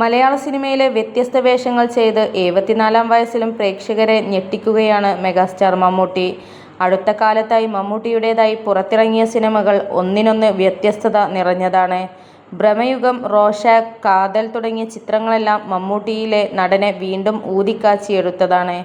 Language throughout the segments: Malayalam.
മലയാള സിനിമയിലെ വ്യത്യസ്ത വേഷങ്ങൾ ചെയ്ത് എഴുപത്തിനാലാം വയസ്സിലും പ്രേക്ഷകരെ ഞെട്ടിക്കുകയാണ് മെഗാസ്റ്റാർ മമ്മൂട്ടി. അടുത്ത കാലത്തായി മമ്മൂട്ടിയുടേതായി പുറത്തിറങ്ങിയ സിനിമകൾ ഒന്നിനൊന്ന് വ്യത്യസ്തത നിറഞ്ഞതാണ്. ഭ്രമയുഗം, റോഷാക് കാതൽ തുടങ്ങിയ ചിത്രങ്ങളെല്ലാം മമ്മൂട്ടിയിലെ നടനെ വീണ്ടും ഊതിക്കാച്ചിയെടുത്തതാണ്.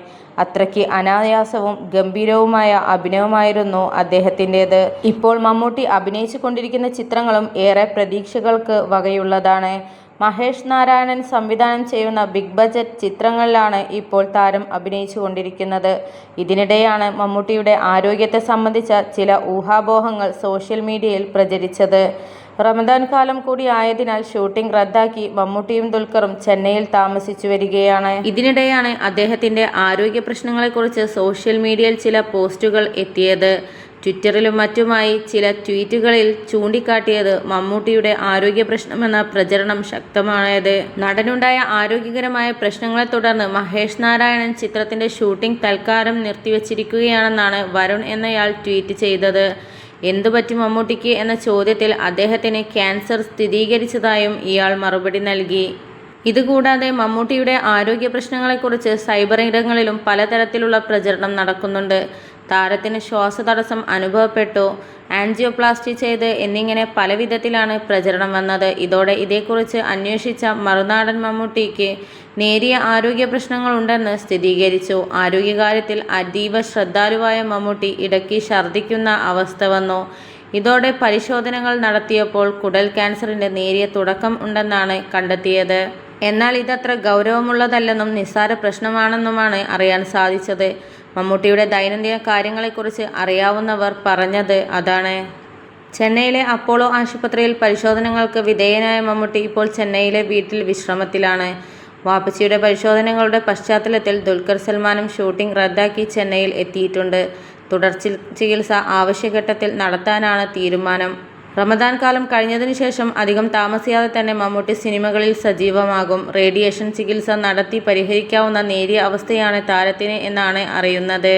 അത്രയ്ക്ക് അനായാസവും ഗംഭീരവുമായ അഭിനയമായിരുന്നു അദ്ദേഹത്തിന്റേത് ഇപ്പോൾ മമ്മൂട്ടി അഭിനയിച്ചുകൊണ്ടിരിക്കുന്ന ചിത്രങ്ങളും ഏറെ പ്രതീക്ഷകൾക്ക് വകയുള്ളതാണ്. മഹേഷ് നാരായണൻ സംവിധാനം ചെയ്യുന്ന ബിഗ് ബജറ്റ് ചിത്രങ്ങളിലാണ് ഇപ്പോൾ താരം അഭിനയിച്ചു കൊണ്ടിരിക്കുന്നത് ഇതിനിടെയാണ് മമ്മൂട്ടിയുടെ ആരോഗ്യത്തെ സംബന്ധിച്ച ചില ഊഹാപോഹങ്ങൾ സോഷ്യൽ മീഡിയയിൽ പ്രചരിച്ചത്. റമദാൻ കാലം കൂടി ആയതിനാൽ ഷൂട്ടിംഗ് റദ്ദാക്കി മമ്മൂട്ടിയും ദുൽഖറും ചെന്നൈയിൽ താമസിച്ചു വരികയാണ് ഇതിനിടെയാണ് അദ്ദേഹത്തിന്റെ ആരോഗ്യപ്രശ്നങ്ങളെക്കുറിച്ച് സോഷ്യൽ മീഡിയയിൽ ചില പോസ്റ്റുകൾ എത്തിയത്. ട്വിറ്ററിലും മറ്റുമായി ചില ട്വീറ്റുകളിൽ ചൂണ്ടിക്കാട്ടിയത് മമ്മൂട്ടിയുടെ ആരോഗ്യ പ്രശ്നമെന്ന പ്രചരണം ശക്തമായത്. നടനുണ്ടായ ആരോഗ്യകരമായ പ്രശ്നങ്ങളെ തുടർന്ന് മഹേഷ് നാരായണൻ ചിത്രത്തിന്റെ ഷൂട്ടിംഗ് തൽക്കാലം നിർത്തിവച്ചിരിക്കുകയാണെന്നാണ് വരുൺ എന്നയാൾ ട്വീറ്റ് ചെയ്തത്. എന്തുപറ്റി മമ്മൂട്ടിക്ക് എന്ന ചോദ്യത്തിൽ അദ്ദേഹത്തിന് ക്യാൻസർ സ്ഥിരീകരിച്ചതായും ഇയാൾ മറുപടി നൽകി. ഇതുകൂടാതെ മമ്മൂട്ടിയുടെ ആരോഗ്യ പ്രശ്നങ്ങളെക്കുറിച്ച് സൈബർ ഇടങ്ങളിലും പലതരത്തിലുള്ള പ്രചരണം നടക്കുന്നുണ്ട്. താരത്തിന് ശ്വാസതടസ്സം അനുഭവപ്പെട്ടു, ആൻജിയോപ്ലാസ്റ്റി ചെയ്ത് എന്നിങ്ങനെ പല വിധത്തിലാണ് പ്രചരണം വന്നത്. ഇതോടെ ഇതേക്കുറിച്ച് അന്വേഷിച്ച മറുനാടൻ മമ്മൂട്ടിക്ക് നേരിയ ആരോഗ്യ പ്രശ്നങ്ങളുണ്ടെന്ന് സ്ഥിരീകരിച്ചു. ആരോഗ്യകാര്യത്തിൽ അതീവ ശ്രദ്ധാലുവായ മമ്മൂട്ടി ഇടയ്ക്ക് ഛർദ്ദിക്കുന്ന അവസ്ഥ വന്നു. ഇതോടെ പരിശോധനകൾ നടത്തിയപ്പോൾ കുടൽ ക്യാൻസറിന്റെ നേരിയ തുടക്കം ഉണ്ടെന്നാണ് കണ്ടെത്തിയത്. എന്നാൽ ഇതത്ര ഗൗരവമുള്ളതല്ലെന്നും നിസ്സാര പ്രശ്നമാണെന്നുമാണ് അറിയാൻ സാധിച്ചത്. മമ്മൂട്ടിയുടെ ദൈനംദിന കാര്യങ്ങളെക്കുറിച്ച് അറിയാവുന്നവർ പറഞ്ഞത് അതാണ്. ചെന്നൈയിലെ അപ്പോളോ ആശുപത്രിയിൽ പരിശോധനകൾക്ക് വിധേയനായ മമ്മൂട്ടി ഇപ്പോൾ ചെന്നൈയിലെ വീട്ടിൽ വിശ്രമത്തിലാണ്. വാപ്പച്ചിയുടെ പരിശോധനകളുടെ പശ്ചാത്തലത്തിൽ ദുൽഖർ സൽമാനും ഷൂട്ടിംഗ് റദ്ദാക്കി ചെന്നൈയിൽ എത്തിയിട്ടുണ്ട്. തുടർ ചികിത്സ ആവശ്യഘട്ടത്തിൽ നടത്താനാണ് തീരുമാനം. റമദാൻ കാലം കഴിഞ്ഞതിനു ശേഷം അധികം താമസിയാതെ തന്നെ മമ്മൂട്ടി സിനിമകളിൽ സജീവമാകും. റേഡിയേഷൻ ചികിത്സ നടത്തി പരിഹരിക്കാവുന്ന നേരിയ അവസ്ഥയാണ് താരത്തിന് എന്നാണ് അറിയുന്നത്.